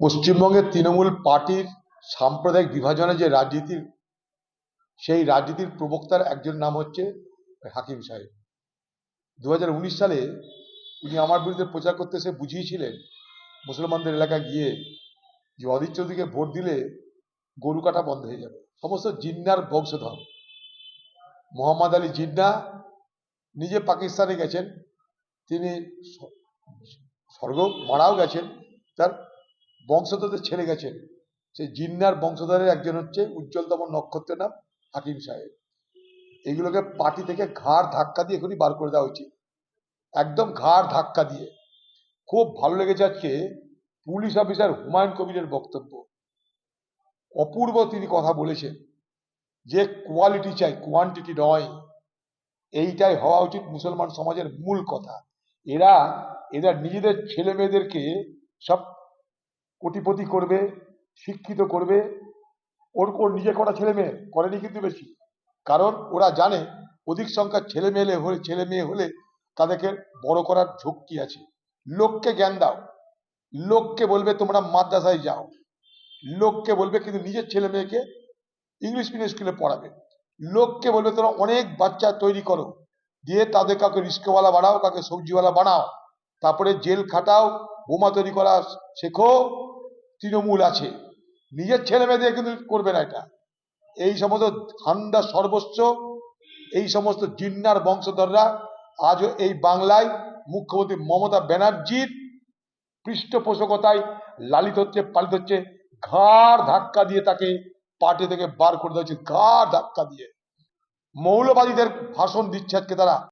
পশ্চিমবঙ্গের তৃণমূল পার্টির সাম্প্রদায়িক বিভাজনে যে রাজনীতির, সেই রাজনীতির প্রবক্তার একজন নাম হচ্ছে হাকিম সাহেব। দু হাজার উনিশ সালে উনি আমার বিরুদ্ধে প্রচার করতে এসে বুঝিয়েছিলেন, মুসলমানদের এলাকায় গিয়ে যে অধীর চৌধুরীকে ভোট দিলে গরু কাটা বন্ধ হয়ে যাবে। সমস্ত জিন্নার বংশধর। মোহাম্মদ আলী জিন্না নিজে পাকিস্তানে গেছেন, তিনি স্বর্গ মারাও গেছেন, তার বংশধরদের ছেড়ে গেছেন। সেই জিন্নার বংশধরের একজন হচ্ছে উজ্জ্বলতম নক্ষত্রের নাম হাকিম সাহেব। এগুলোকে পার্টি থেকে ঘাড় ধাক্কা দিয়ে এখনই বার করে দেওয়া উচিত। একদম ঘাড় ধাক্কা দিয়ে। খুব ভালো লেগেছে আজকে পুলিশ অফিসার হুমায়ুন কবিরের বক্তব্য। অপূর্ব তিনি কথা বলেছেন যে কোয়ালিটি চাই কোয়ান্টিটি নয়। এইটাই হওয়া উচিত মুসলমান সমাজের মূল কথা। এরা এরা নিজেদের ছেলে মেয়েদেরকে সব কোটিপতি করবে, শিক্ষিত করবে। ওর ওর নিজে করা ছেলে মেয়ে, করেনি কিন্তু বেশি। কারণ ওরা জানে অধিক সংখ্যার ছেলে মেয়ে হলে, ছেলে মেয়ে হলে তাদেরকে বড় করার ঝক্কি আছে। লোককে জ্ঞান দাও। লোককে বলবে তোমরা মাদ্রাসায় যাও। লোককে বলবে কিন্তু নিজের ছেলে মেয়েকে ইংলিশ মিডিয়াম স্কুলে পড়াবে। লোককে বলবে তোমরা অনেক বাচ্চা তৈরি করো। দিয়ে তাদের কাউকে রিস্কওয়ালা বানাও, কাউকে সবজিওয়ালা বানাও। তারপরে জেল খাটাও, বোমা তৈরি করা শেখো। তৃণমূল আছে। নিজের ছেলে মেয়েদের কিন্তু করবে না এটা। এই সমস্ত ঠান্ডা সর্বস্ব, এই সমস্ত জিন্নার বংশধররা আজও এই বাংলায় মুখ্যমন্ত্রী মমতা ব্যানার্জির পৃষ্ঠপোষকতায় লালিত হচ্ছে, পালিত হচ্ছে, ঘাড় ধাক্কা দিয়ে তাকে পার্টি থেকে বার করে দেওয়া উচিত ঘাড় ধাক্কা দিয়ে। মৌলবাদীদের ভাষণ দিচ্ছে আজকে তারা।